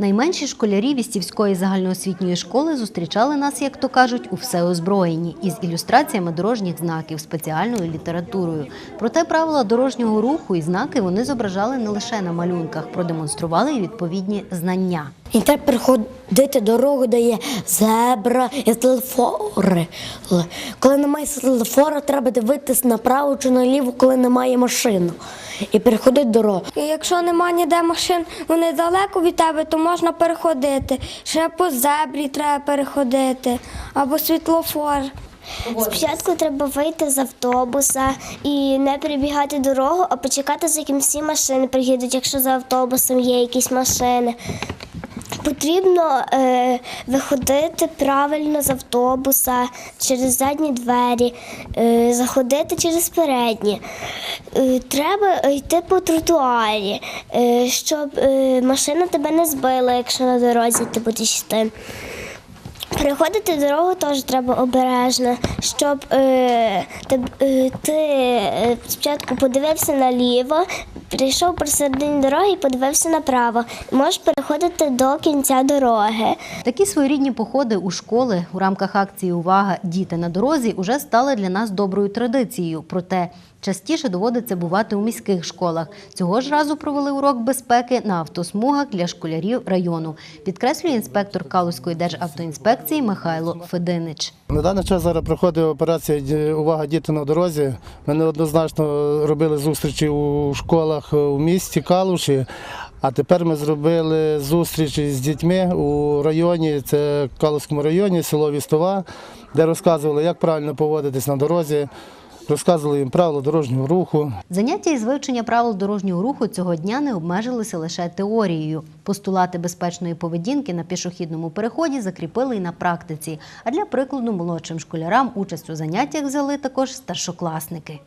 Найменші школярі Вістівської загальноосвітньої школи зустрічали нас, як то кажуть, у всеозброєнні із ілюстраціями дорожніх знаків, спеціальною літературою. Проте правила дорожнього руху і знаки вони зображали не лише на малюнках, продемонстрували й відповідні знання. І переходити дорогу, де є зебра і телефори. Коли немає телефора, треба дивитись направо чи наліво, коли немає машин. І переходити дорогу. І якщо немає ніде машин, вони далеко від тебе, то можна переходити. Ще по зебрі треба переходити або світлофор. Спочатку треба вийти з автобуса і не перебігати дорогу, а почекати, за яким всі машини приїдуть, якщо за автобусом є якісь машини. Потрібно е, виходити правильно з автобуса через задні двері, е, заходити через передні. Е, треба йти по тротуарі, е, щоб е, машина тебе не збила, якщо на дорозі ти будеш йти. Переходити дорогу теж треба обережно, щоб е, ти, е, ти е, спочатку подивився наліво, прийшов посередині дороги і подивився направо. Можеш переходити до кінця дороги. Такі своєрідні походи у школи у рамках акції Увага діти на дорозі уже стали для нас доброю традицією. Проте частіше доводиться бувати у міських школах. Цього ж разу провели урок безпеки на автосмугах для школярів району. Підкреслює інспектор Калузької державтоінспекції Михайло Фединич. На даний час зараз проходить операція Увага діти на дорозі. Ми неоднозначно робили зустрічі у школах у місті Калуші. А тепер ми зробили зустрічі з дітьми у районі, це Калуському районі, село Вістова, де розказували, як правильно поводитись на дорозі, розказували їм правила дорожнього руху. Заняття із вивчення правил дорожнього руху цього дня не обмежилися лише теорією. Постулати безпечної поведінки на пішохідному переході закріпили і на практиці. А для прикладу молодшим школярам участь у заняттях взяли також старшокласники.